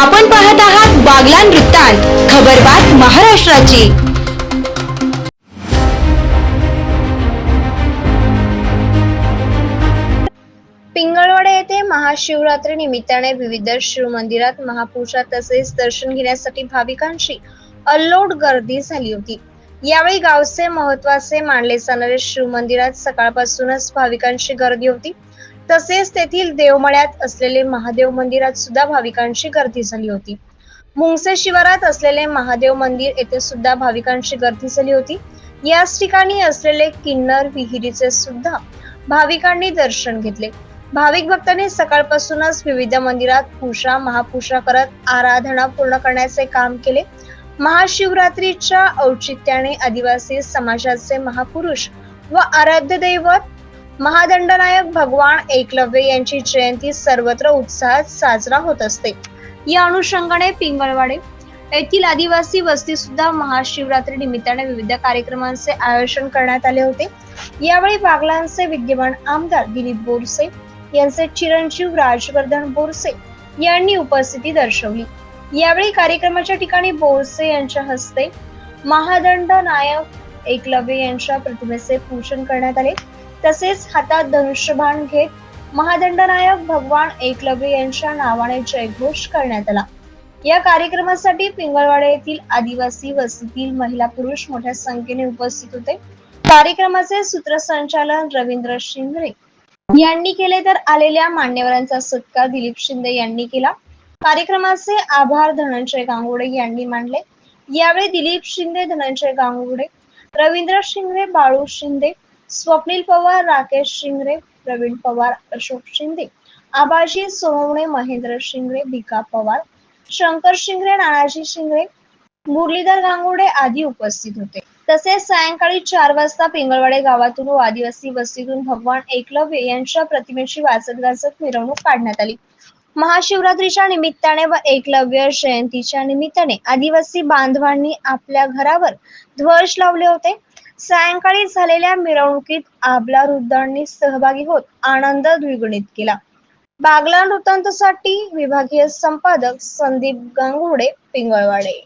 आपण पाहत आहात बागलान वृत्तांत खबरबात महाराष्ट्राची. पिंगळवाडा येथे महाशिवरात्री निमित्ताने विविध शिवमंदिरात महापुरुषा तसेच दर्शन घेण्यासाठी भाविकांची अल्लोड गर्दी झाली होती. यावेळी गावचे महत्त्वाचे मानले जाणारे शिवमंदिरात सकाळपासूनच भाविकांची गर्दी होती. तसेच तेथील देवमळ्यात असलेले महादेव मंदिरात सुद्धा भाविकांची गर्दी झाली होती. मुंगसे शिवारात असलेले महादेव मंदिर येथे सुद्धा भाविकांची गर्दी झाली होती. याच ठिकाणी असलेले किन्नर विहिरीचे सुद्धा भाविकांनी दर्शन घेतले. भाविक भक्तांनी सकाळपासूनच विविध मंदिरात पूजा महापूजा करत आराधना पूर्ण करण्याचे काम केले. महाशिवरात्रीच्या औचित्याने आदिवासी समाजाचे महापुरुष व आराध्य दैवत महादंडनायक भगवान एकलव्य यांची जयंती सर्वत्र उत्साहात साजरा होत असते. या अनुषंगाने पिंगळवाडे येथील आदिवासी वस्ती सुद्धा महाशिवरात्री निमित्ताने विविध कार्यक्रमांचे आयोजन करण्यात आले होते. यावेळी बागलांचे विद्यमान आमदार दिलीप बोरसे यांचे चिरंजीव राजवर्धन बोरसे यांनी उपस्थिती दर्शवली. यावेळी कार्यक्रमाच्या ठिकाणी बोरसे यांच्या हस्ते महादंड नायक एकलव्य यांच्या प्रतिमेचे पूजन करण्यात आले. तसेच हातात धनुष्यबाण घेत महादंडनायक भगवान एकलव्य यांच्या नावाने जयघोष करण्यात आला. या कार्यक्रमासाठी पिंगळवाडा येथील आदिवासी वस्तीतील महिला पुरुष मोठ्या संख्येने उपस्थित होते. कार्यक्रमाचे सूत्रसंचालन रवींद्र शिंगरे यांनी केले तर आलेल्या मान्यवरांचा सत्कार दिलीप शिंदे यांनी केला. कार्यक्रमाचे आभार धनंजय गांगुडे यांनी मानले. यावेळी दिलीप शिंदे धनंजय गांगुडे रवींद्र शिंगरे बाळू शिंदे स्वप्नील पवार राकेश शिंगरे प्रवीण पवार अशोक शिंदे आबाजी सोमवणे महेंद्र शिंगरे भिका पवार शंकर शिंगरे नानाजी शिंगरे मुरलीधर गांगुडे आदी उपस्थित होते. तसेच सायंकाळी चार वाजता पिंगळवाडे गावातून व आदिवासी वस्तीतून भगवान एकलव्य यांच्या प्रतिमेची वाचत गाजत मिरवणूक काढण्यात आली. महाशिवरात्रीच्या निमित्ताने व एकलव्य जयंतीच्या निमित्ताने आदिवासी बांधवांनी आपल्या घरावर ध्वज लावले होते. सायंकाळी झालेल्या मिरवणुकीत आबला वृद्धांनी सहभागी होत आनंद द्विगुणित केला. बागला वृत्तांतसाठी विभागीय संपादक संदीप गांगुडे पिंगळवाडे.